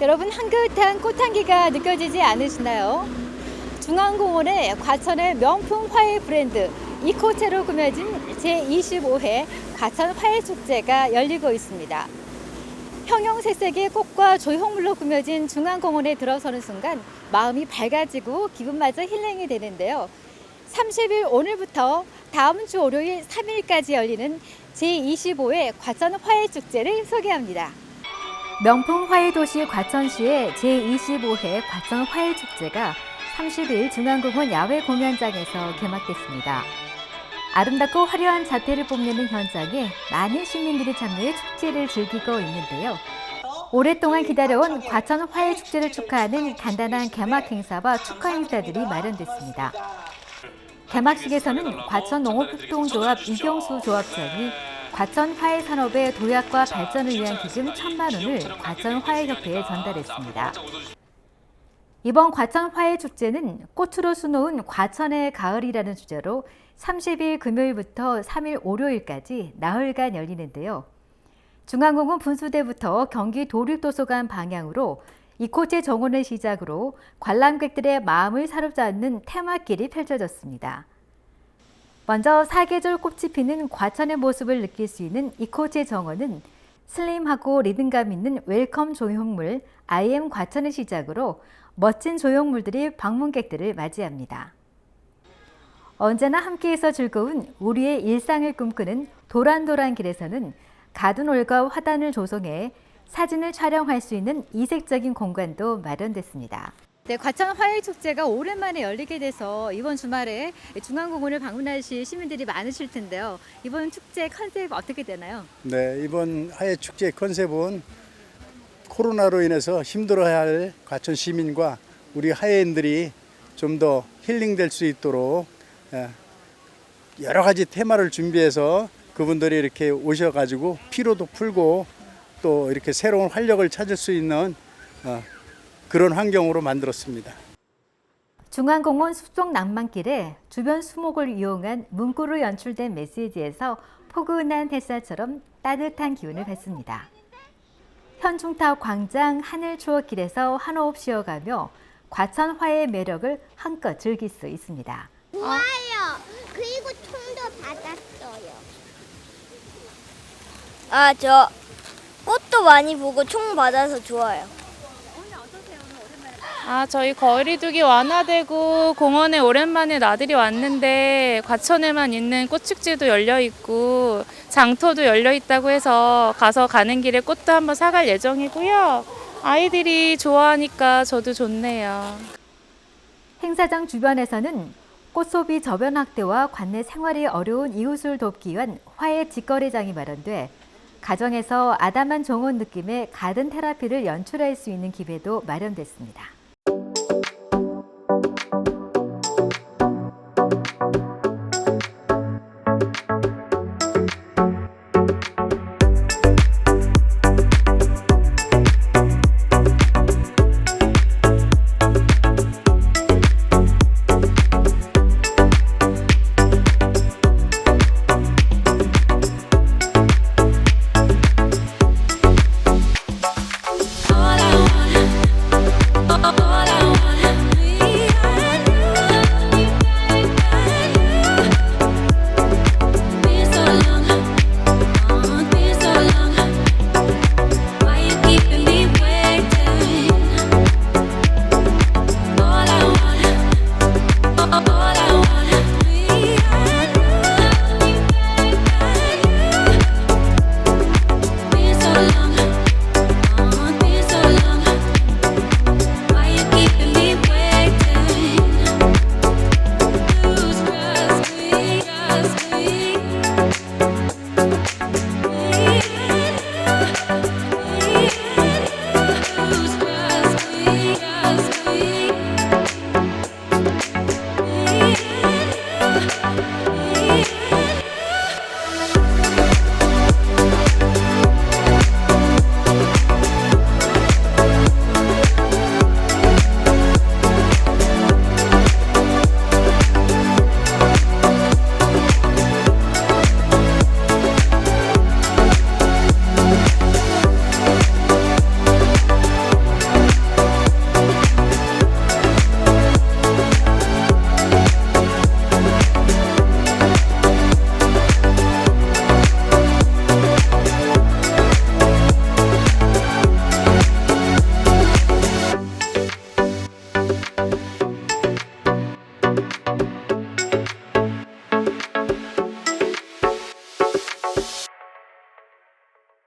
여러분 향긋한 꽃향기가 느껴지지 않으시나요? 중앙공원의 과천의 명품 화훼 브랜드 이코체로 꾸며진 제25회 과천 화훼 축제가 열리고 있습니다. 형형색색의 꽃과 조형물로 꾸며진 중앙공원에 들어서는 순간 마음이 밝아지고 기분마저 힐링이 되는데요. 30일 오늘부터 다음 주 월요일 3일까지 열리는 제25회 과천 화훼 축제를 소개합니다. 명품 화훼 도시 과천시의 제25회 과천 화훼 축제가 30일 중앙공원 야외 공연장에서 개막됐습니다. 아름답고 화려한 자태를 뽐내는 현장에 많은 시민들이 참여해 축제를 즐기고 있는데요. 오랫동안 기다려온 과천 화훼 축제를 축하하는 간단한 개막 행사와 축하 행사들이 마련됐습니다. 개막식에서는 과천 농업협동조합 이경수 조합장이 과천 화훼 산업의 도약과 발전을 위한 기금 천만 원을 과천 화훼협회에 전달했습니다. 이번 과천 화훼 축제는 꽃으로 수놓은 과천의 가을이라는 주제로 30일 금요일부터 3일 월요일까지 나흘간 열리는데요. 중앙공원 분수대부터 경기 도립도서관 방향으로 이코제 정원을 시작으로 관람객들의 마음을 사로잡는 테마길이 펼쳐졌습니다. 먼저 사계절 꽃이 피는 과천의 모습을 느낄 수 있는 이코제 정원은 슬림하고 리듬감 있는 웰컴 조형물 IM 과천을 시작으로 멋진 조형물들이 방문객들을 맞이합니다. 언제나 함께해서 즐거운 우리의 일상을 꿈꾸는 도란도란 길에서는 가둔 올과 화단을 조성해 사진을 촬영할 수 있는 이색적인 공간도 마련됐습니다. 네, 과천 화훼 축제가 오랜만에 열리게 돼서 이번 주말에 중앙공원을 방문하실 시민들이 많으실 텐데요. 이번 축제 컨셉 어떻게 되나요? 네, 이번 하해 축제 컨셉은 코로나로 인해서 힘들어할 과천 시민과 우리 하해인들이 좀 더 힐링될 수 있도록 예, 여러 가지 테마를 준비해서 그분들이 이렇게 오셔가지고 피로도 풀고 또 이렇게 새로운 활력을 찾을 수 있는 어, 그런 환경으로 만들었습니다. 중앙공원 숲속 낭만길에 주변 수목을 이용한 문구로 연출된 메시지에서 포근한 햇살처럼 따뜻한 기운을 받습니다. 현중탑 광장 하늘 추억 길에서 한호흡 쉬어가며 과천 화의 매력을 한껏 즐길 수 있습니다. 좋아요. 그리고 총도 받았어요. 아, 저 꽃도 많이 보고 총 받아서 좋아요. 아, 저희 거리두기 완화되고 공원에 오랜만에 나들이 왔는데 과천에만 있는 꽃축제도 열려 있고 장터도 열려 있다고 해서 가서 가는 길에 꽃도 한번 사갈 예정이고요. 아이들이 좋아하니까 저도 좋네요. 행사장 주변에서는 꽃소비 저변 확대와 관내 생활이 어려운 이웃을 돕기 위한 화해 직거래장이 마련돼 가정에서 아담한 정원 느낌의 가든 테라피를 연출할 수 있는 기회도 마련됐습니다.